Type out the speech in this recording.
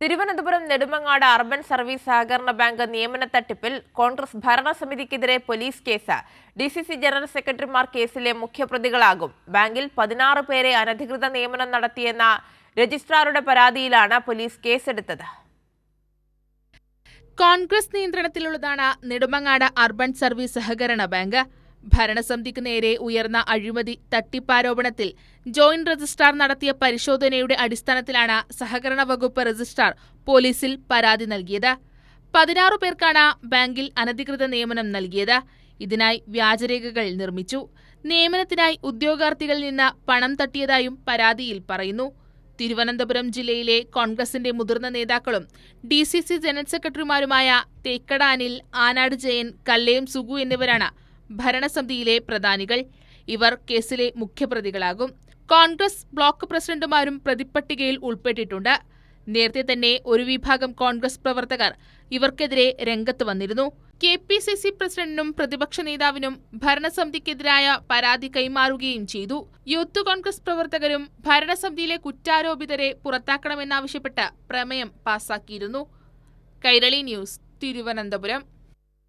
Thiruvananthapuram Nedumangad urban service സഹകരണ bank നിയമന തട്ടിപ്പിൽ Congress ഭരണസമിതിക്കെതിരെ police case. D C C general സെക്രട്ടറിമാർ കേസിലെ മുഖ്യപ്രതികളാകും. ബാങ്കിൽ പതിനാറ് പേരെ അനധികൃത നിയമനം നടത്തിയെന്ന രജിസ്ട്രാറുടെ പരാതിയിലാണ് പോലീസ് കേസെടുത്തത്. കോൺഗ്രസ് നിയന്ത്രണത്തിലുള്ളതാണ് നെടുമങ്ങാട് അർബൻ സർവീസ് സഹകരണ ബാങ്ക്. ഭരണസമിതിക്ക് നേരെ ഉയർന്ന അഴിമതി തട്ടിപ്പാരോപണത്തിൽ ജോയിന്റ് രജിസ്ട്രാർ നടത്തിയ പരിശോധനയുടെ അടിസ്ഥാനത്തിലാണ് സഹകരണ വകുപ്പ് രജിസ്ട്രാർ പോലീസിൽ പരാതി നൽകിയത്. പതിനാറു പേർക്കാണ് ബാങ്കിൽ അനധികൃത നിയമനം നൽകിയത്. ഇതിനായി വ്യാജരേഖകൾ നിർമ്മിച്ചു. നിയമനത്തിനായി ഉദ്യോഗാർത്ഥികളിൽ നിന്ന് പണം തട്ടിയതായും പരാതിയിൽ പറയുന്നു. തിരുവനന്തപുരം ജില്ലയിലെ കോൺഗ്രസിന്റെ മുതിർന്ന നേതാക്കളും ഡി സി സി ജനറൽ സെക്രട്ടറിമാരുമായ തേക്കടാനിൽ ആനാട് ജയൻ കല്ലയം സുഗു എന്നിവരാണ് ഭരണസമിതിയിലെ പ്രധാനികൾ ഇവർ കേസിലെ മുഖ്യപ്രതികളാകും. കോൺഗ്രസ് ബ്ലോക്ക് പ്രസിഡന്റുമാരും പ്രതിപ്പട്ടികയിൽ ഉൾപ്പെട്ടിട്ടുണ്ട്. നേരത്തെ തന്നെ ഒരു വിഭാഗം കോൺഗ്രസ് പ്രവർത്തകർ ഇവർക്കെതിരെ രംഗത്ത് വന്നിരുന്നു. കെ പി സി സി പ്രസിഡന്റിനും പ്രതിപക്ഷ നേതാവിനും ഭരണസമിതിക്കെതിരായ പരാതി കൈമാറുകയും ചെയ്തു. യൂത്ത് കോൺഗ്രസ് പ്രവർത്തകരും ഭരണസമിതിയിലെ കുറ്റാരോപിതരെ പുറത്താക്കണമെന്നാവശ്യപ്പെട്ട് പ്രമേയം പാസാക്കിയിരുന്നു. കൈരളി ന്യൂസ് തിരുവനന്തപുരം.